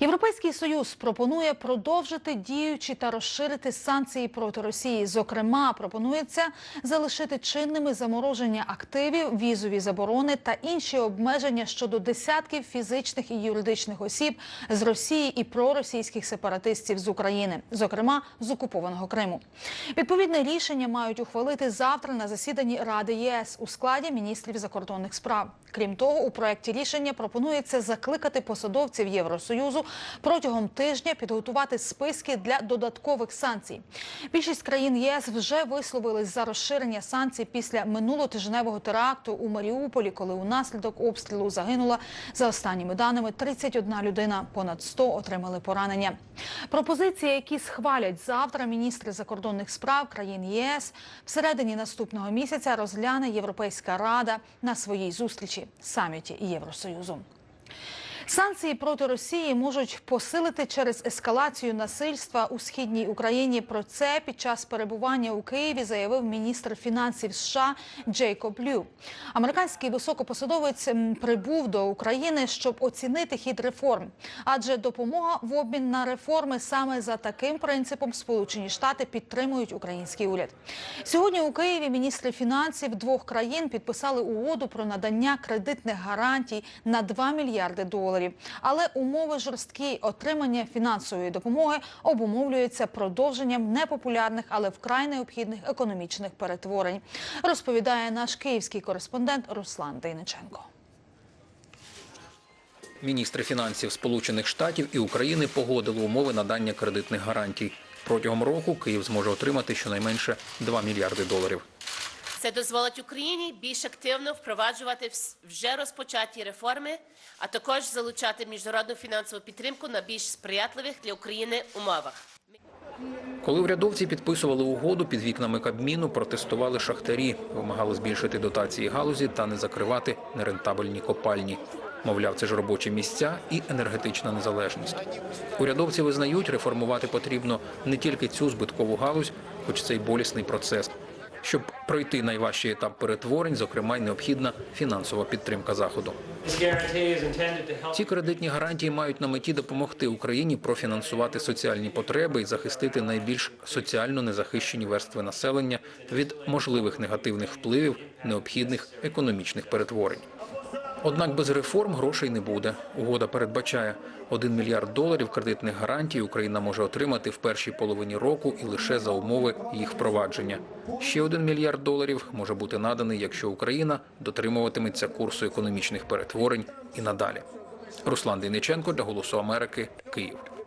Європейський союз пропонує продовжити діючі та розширити санкції проти Росії. Зокрема, пропонується залишити чинними замороження активів, візові заборони та інші обмеження щодо десятків фізичних і юридичних осіб з Росії і проросійських сепаратистів з України, зокрема з окупованого Криму. Відповідне рішення мають ухвалити завтра на засіданні Ради ЄС у складі міністрів закордонних справ. Крім того, у проєкті рішення пропонується закликати посадовців Євросоюзу протягом тижня підготувати списки для додаткових санкцій. Більшість країн єС вже висловились за розширення санкцій після минулотижневого теракту у Маріуполі, коли унаслідок обстрілу загинула за останніми даними 31 людина, понад 100 отримали поранення. Пропозиції, які схвалять завтра міністри закордонних справ країн ЄС, всередині наступного місяця розгляне Європейська рада на своїй зустрічі саміті Євросоюзу. Санкції проти Росії можуть посилити через ескалацію насильства у східній Україні. Про це під час перебування у Києві заявив міністр фінансів США Джейкоб Лю. Американський високопосадовець прибув до України, щоб оцінити хід реформ. Адже допомога в обмін на реформи саме за таким принципом Сполучені Штати підтримують український уряд. Сьогодні у Києві міністри фінансів двох країн підписали угоду про надання кредитних гарантій на 2 мільярди доларів. Але умови жорсткі отримання фінансової допомоги обумовлюються продовженням непопулярних, але вкрай необхідних економічних перетворень. Розповідає наш київський кореспондент Руслан Дейниченко. Міністри фінансів Сполучених Штатів і України погодили умови надання кредитних гарантій. Протягом року Київ зможе отримати щонайменше 2 мільярди доларів. Це дозволить Україні більш активно впроваджувати вже розпочаті реформи, а також залучати міжнародну фінансову підтримку на більш сприятливих для України умовах. Коли урядовці підписували угоду, під вікнами Кабміну протестували шахтарі, вимагали збільшити дотації галузі та не закривати нерентабельні копальні. Мовляв, це ж робочі місця і енергетична незалежність. Урядовці визнають, реформувати потрібно не тільки цю збиткову галузь, хоч це й болісний процес. Щоб пройти найважчий етап перетворень, зокрема, й необхідна фінансова підтримка заходу. Ці кредитні гарантії мають на меті допомогти Україні профінансувати соціальні потреби і захистити найбільш соціально незахищені верстви населення від можливих негативних впливів необхідних економічних перетворень. Однак без реформ грошей не буде. Угода передбачає 1 мільярд доларів кредитних гарантій Україна може отримати в першій половині року і лише за умови їх впровадження. Ще 1 мільярд доларів може бути наданий, якщо Україна дотримуватиметься курсу економічних перетворень і надалі. Руслан Дейниченко для Голосу Америки, Київ.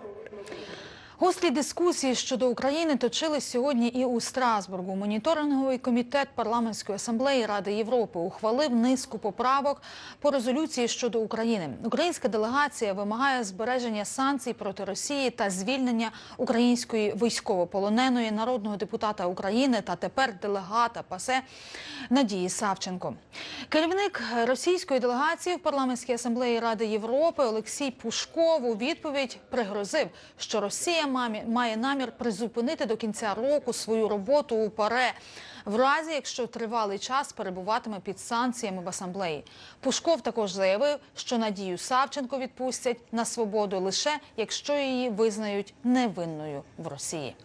Гострі дискусії щодо України точились сьогодні і у Страсбургу. Моніторинговий комітет парламентської асамблеї Ради Європи ухвалив низку поправок по резолюції щодо України. Українська делегація вимагає збереження санкцій проти Росії та звільнення української військовополоненої народного депутата України та тепер делегата ПАСЕ Надії Савченко. Керівник російської делегації в парламентській асамблеї Ради Європи Олексій Пушков у відповідь пригрозив, що Росія мамі- має намір призупинити до кінця року свою роботу у ПАРЕ, в разі якщо тривалий час перебуватиме під санкціями в асамблеї. Пушков також заявив, що Надію Савченко відпустять на свободу лише якщо її визнають невинною в Росії.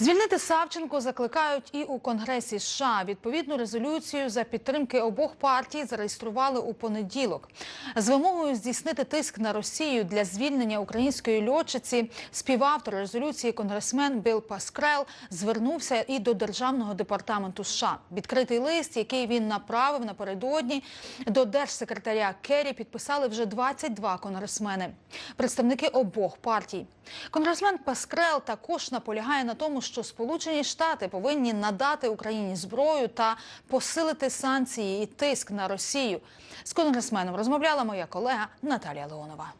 Звільнити Савченко закликають і у Конгресі США. Відповідну резолюцію за підтримки обох партій зареєстрували у понеділок. З вимогою здійснити тиск на Росію для звільнення української льотчиці співавтор резолюції конгресмен Білл Паскрел звернувся і до державного департаменту США. Відкритий лист, який він направив напередодні до держсекретаря Керрі, підписали вже 22 конгресмени, представники обох партій. Конгресмен Паскрел також наполягає на тому, що Сполучені Штати повинні надати Україні зброю та посилити санкції і тиск на Росію. З конгресменом розмовляла моя колега Наталія Леонова.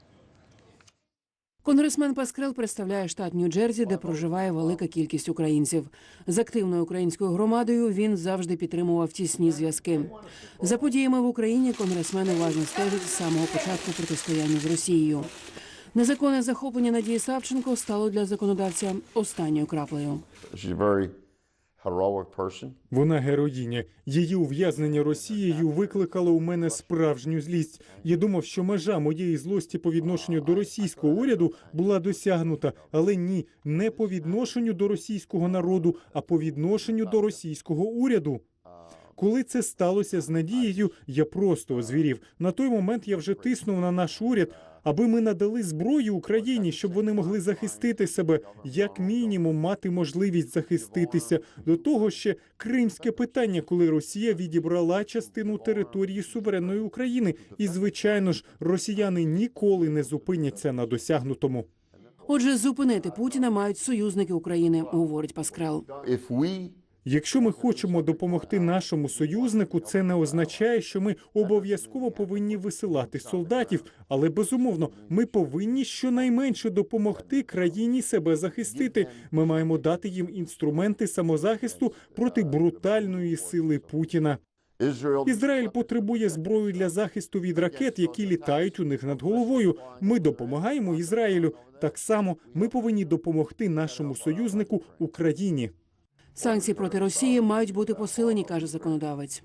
Конгресмен Паскрел представляє штат Нью-Джерсі, де проживає велика кількість українців. З активною українською громадою він завжди підтримував тісні зв'язки. За подіями в Україні конгресмен уважно стежить з самого початку протистояння з Росією. Незаконне захоплення Надії Савченко стало для законодавця останньою краплею. Вона героїня. Її ув'язнення Росією викликало у мене справжню злість. Я думав, що межа моєї злості по відношенню до російського уряду була досягнута, але ні, не по відношенню до російського народу, а по відношенню до російського уряду. Коли це сталося з Надією, я просто озвірів. На той момент я вже тиснув на наш уряд, аби ми надали зброю Україні, щоб вони могли захистити себе, як мінімум мати можливість захиститися. До того ще кримське питання, коли Росія відібрала частину території суверенної України. І звичайно ж, росіяни ніколи не зупиняться на досягнутому. Отже, зупинити Путіна мають союзники України, говорить Паскрел. Якщо ми хочемо допомогти нашому союзнику, це не означає, що ми обов'язково повинні висилати солдатів, але безумовно ми повинні щонайменше допомогти країні себе захистити. Ми маємо дати їм інструменти самозахисту проти брутальної сили Путіна. Ізраїль потребує зброю для захисту від ракет, які літають у них над головою. Ми допомагаємо Ізраїлю. Так само ми повинні допомогти нашому союзнику Україні. Санкції проти Росії мають бути посилені, каже законодавець.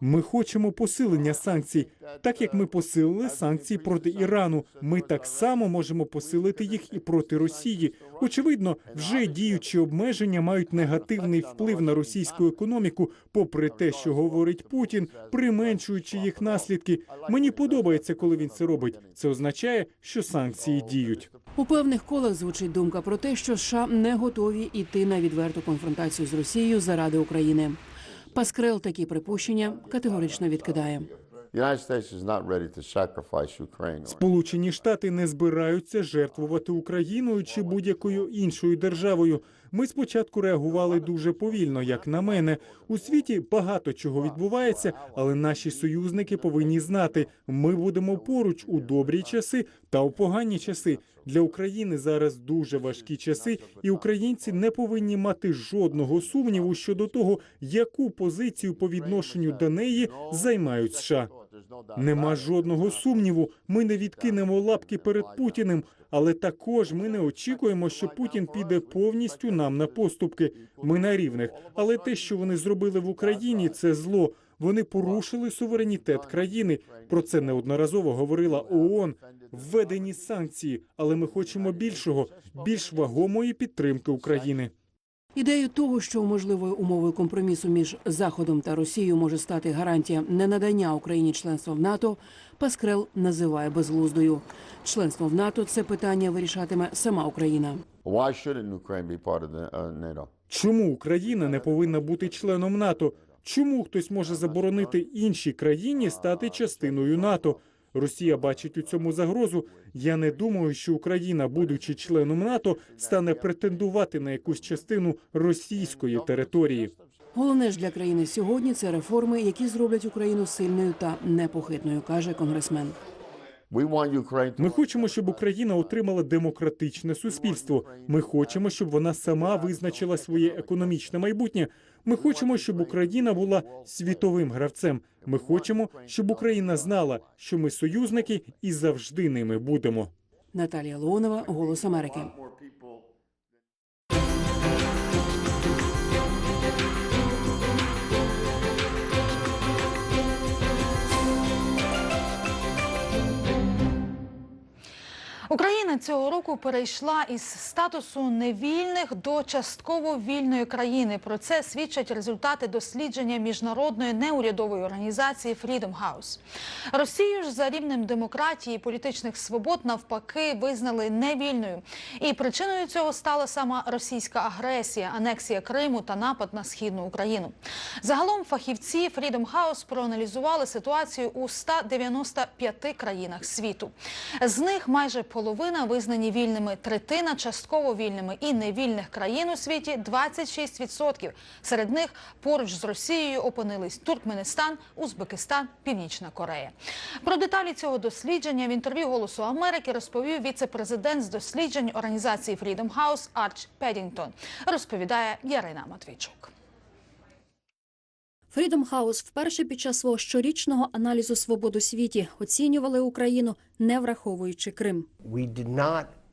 Ми хочемо посилення санкцій, так як ми посилили санкції проти Ірану. Ми так само можемо посилити їх і проти Росії. Очевидно, вже діючі обмеження мають негативний вплив на російську економіку, попри те, що говорить Путін, применшуючи їх наслідки. Мені подобається, коли він це робить. Це означає, що санкції діють. У певних колах звучить думка про те, що США не готові йти на відверту конфронтацію з Росією заради України. Паскрел такі припущення категорично відкидає. Сполучені Штати не збираються жертвувати Україною чи будь-якою іншою державою. Ми спочатку реагували дуже повільно, як на мене. У світі багато чого відбувається, але наші союзники повинні знати, ми будемо поруч у добрі часи та у погані часи. Для України зараз дуже важкі часи, і українці не повинні мати жодного сумніву щодо того, яку позицію по відношенню до неї займають США. Нема жодного сумніву. Ми не відкинемо лапки перед Путіним, але також ми не очікуємо, що Путін піде повністю нам на поступки. Ми на рівних. Але те, що вони зробили в Україні, це зло. Вони порушили суверенітет країни. Про це неодноразово говорила ООН. Введені санкції, але ми хочемо більшого, більш вагомої підтримки України. Ідею того, що можливою умовою компромісу між Заходом та Росією може стати гарантія ненадання Україні членства в НАТО, Паскрел називає безглуздою. Членство в НАТО це питання вирішатиме сама Україна. Why shouldn't Ukraine be part of the, uh, NATO? Чому Україна не повинна бути членом НАТО? Чому хтось може заборонити іншій країні стати частиною НАТО? Росія бачить у цьому загрозу. Я не думаю, що Україна, будучи членом НАТО, стане претендувати на якусь частину російської території. Головне ж для країни сьогодні це реформи, які зроблять Україну сильною та непохитною, каже конгресмен. Ми хочемо, щоб Україна отримала демократичне суспільство. Ми хочемо, щоб вона сама визначила своє економічне майбутнє. Ми хочемо, щоб Україна була світовим гравцем. Ми хочемо, щоб Україна знала, що ми союзники і завжди ними будемо. Наталія Леонова, Голос Америки. Україна цього року перейшла із статусу невільних до частково вільної країни. Про це свідчать результати дослідження міжнародної неурядової організації Freedom House. Росію ж за рівнем демократії і політичних свобод навпаки визнали невільною. І причиною цього стала сама російська агресія, анексія Криму та напад на східну Україну. Загалом фахівці Freedom House проаналізували ситуацію у 195 країнах світу. З них майже половина визнані вільними, третина частково вільними і невільних країн у світі 26%. Серед них поруч з Росією опинились Туркменистан, Узбекистан, Північна Корея. Про деталі цього дослідження в інтерв'ю Голосу Америки розповів віце-президент з досліджень організації Freedom House Арч Педінгтон. Розповідає Ярина Матвійчук. Freedom House вперше під час свого щорічного аналізу свобод у світі оцінювали Україну, не враховуючи Крим.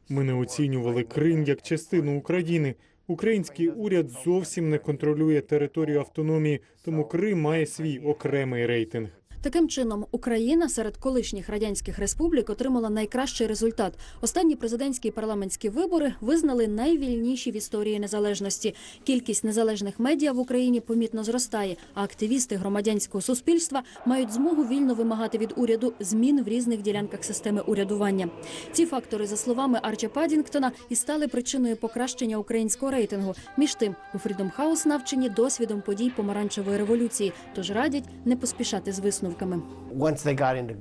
Ми не оцінювали Крим як частину України. Український уряд зовсім не контролює територію автономії, тому Крим має свій окремий рейтинг. Таким чином, Україна серед колишніх радянських республік отримала найкращий результат. Останні президентські і парламентські вибори визнали найвільніші в історії незалежності. Кількість незалежних медіа в Україні помітно зростає, а активісти громадянського суспільства мають змогу вільно вимагати від уряду змін в різних ділянках системи урядування. Ці фактори, за словами Арчі Падінгтона, і стали причиною покращення українського рейтингу. Між тим, у Freedom House навчені досвідом подій помаранчевої революції, тож радять не поспішати з висновками.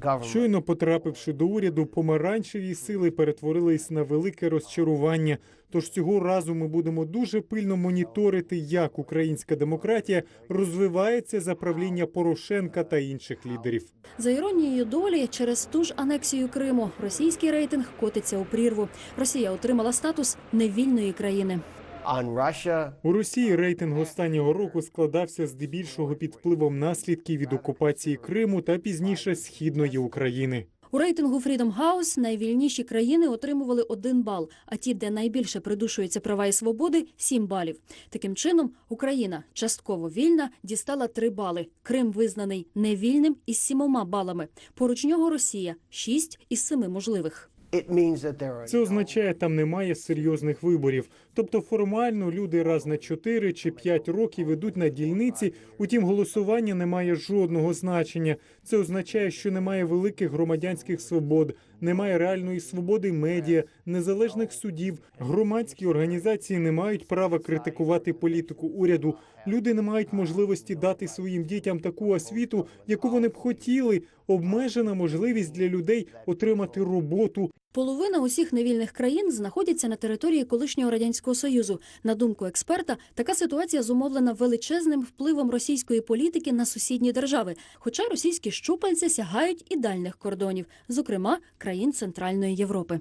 Got. Щойно потрапивши до уряду, помаранчеві сили перетворились на велике розчарування. Тож цього разу ми будемо дуже пильно моніторити, як українська демократія розвивається за правління Порошенка та інших лідерів. За іронією долі, через ту ж анексію Криму російський рейтинг котиться у прірву. Росія отримала статус невільної країни. У Росії рейтинг останнього року складався здебільшого під впливом наслідків від окупації Криму та пізніше східної України. У рейтингу Freedom House найвільніші країни отримували один бал, а ті, де найбільше придушуються права і свободи, сім балів. Таким чином, Україна частково вільна дістала три бали. Крим визнаний невільним із сімома балами. Поруч нього Росія шість із семи можливих. it means that there are Це означає, там немає серйозних виборів. Тобто формально люди раз на 4 чи 5 років ідуть на дільниці. Утім, голосування не має жодного значення. Це означає, що немає великих громадянських свобод, немає реальної свободи медіа, незалежних судів. Громадські організації не мають права критикувати політику уряду. Люди не мають можливості дати своїм дітям таку освіту, яку вони б хотіли. Обмежена можливість для людей отримати роботу, Половина усіх невільних країн знаходяться на території колишнього радянського союзу. На думку експерта, така ситуація зумовлена величезним впливом російської політики на сусідні держави. Хоча російські щупальця сягають і дальних кордонів, зокрема країн Центральної Європи.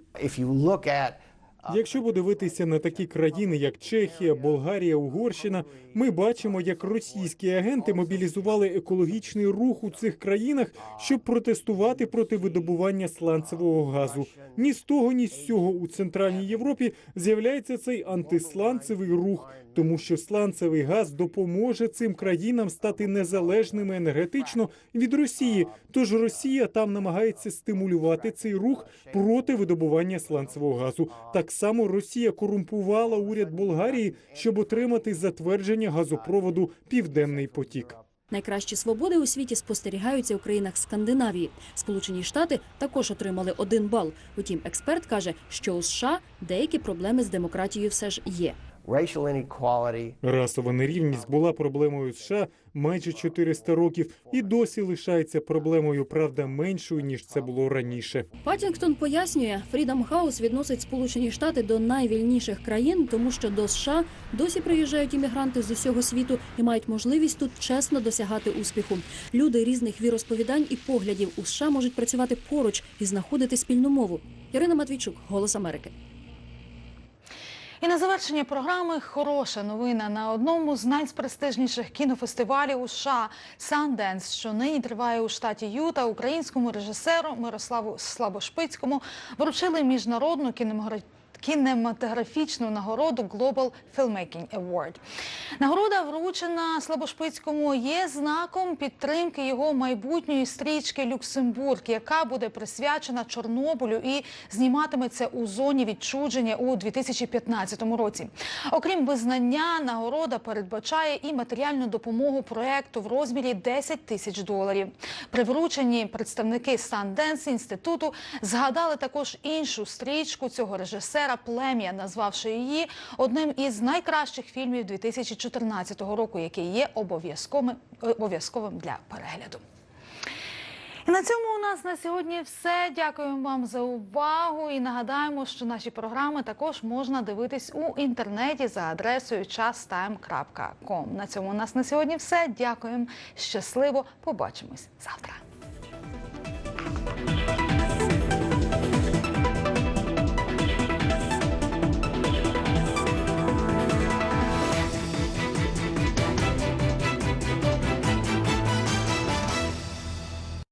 Якщо подивитися на такі країни, як Чехія, Болгарія, Угорщина, ми бачимо, як російські агенти мобілізували екологічний рух у цих країнах, щоб протестувати проти видобування сланцевого газу. Ні з того, ні з цього у центральній Європі з'являється цей антисланцевий рух, тому що сланцевий газ допоможе цим країнам стати незалежними енергетично від Росії. Тож Росія там намагається стимулювати цей рух проти видобування сланцевого газу. Так само Росія корумпувала уряд Болгарії, щоб отримати затвердження газопроводу Південний потік. Найкращі свободи у світі спостерігаються у країнах Скандинавії. Сполучені Штати також отримали один бал. Утім, експерт каже, що у США деякі проблеми з демократією все ж є. Racial inequality, Расова нерівність була проблемою США майже 400 років і досі лишається проблемою, правда, меншою ніж це було раніше. Паттінгтон пояснює, Freedom House відносить Сполучені Штати до найвільніших країн, тому що до США досі приїжджають іммігранти з усього світу і мають можливість тут чесно досягати успіху. Люди різних віросповідань і поглядів у США можуть працювати поруч і знаходити спільну мову. Ірина Матвійчук, Голос Америки. І на завершення програми хороша новина. На одному з найпрестижніших кінофестивалів у США Санденс, що нині триває у штаті Юта, українському режисеру Мирославу Слабошпицькому вручили міжнародну кінематографічну кінематографічну нагороду Global Filmmaking Award. Нагорода, вручена Слабошпицькому, є знаком підтримки його майбутньої стрічки Люксембург, яка буде присвячена Чорнобилю і зніматиметься у зоні відчудження у 2015 році. Окрім визнання, нагорода передбачає і матеріальну допомогу проекту в розмірі 10 тисяч доларів. При врученні представники Sundance інституту згадали також іншу стрічку цього режисера Плем'я, назвавши її одним із найкращих фільмів 2014 року, який є обов'язковим обов'язковим для перегляду. І на цьому у нас на сьогодні все. Дякуємо вам за увагу і нагадаємо, що наші програми також можна дивитись у інтернеті за адресою chastime.com. На цьому у нас на сьогодні все. Дякуємо. Щасливо. Побачимось завтра.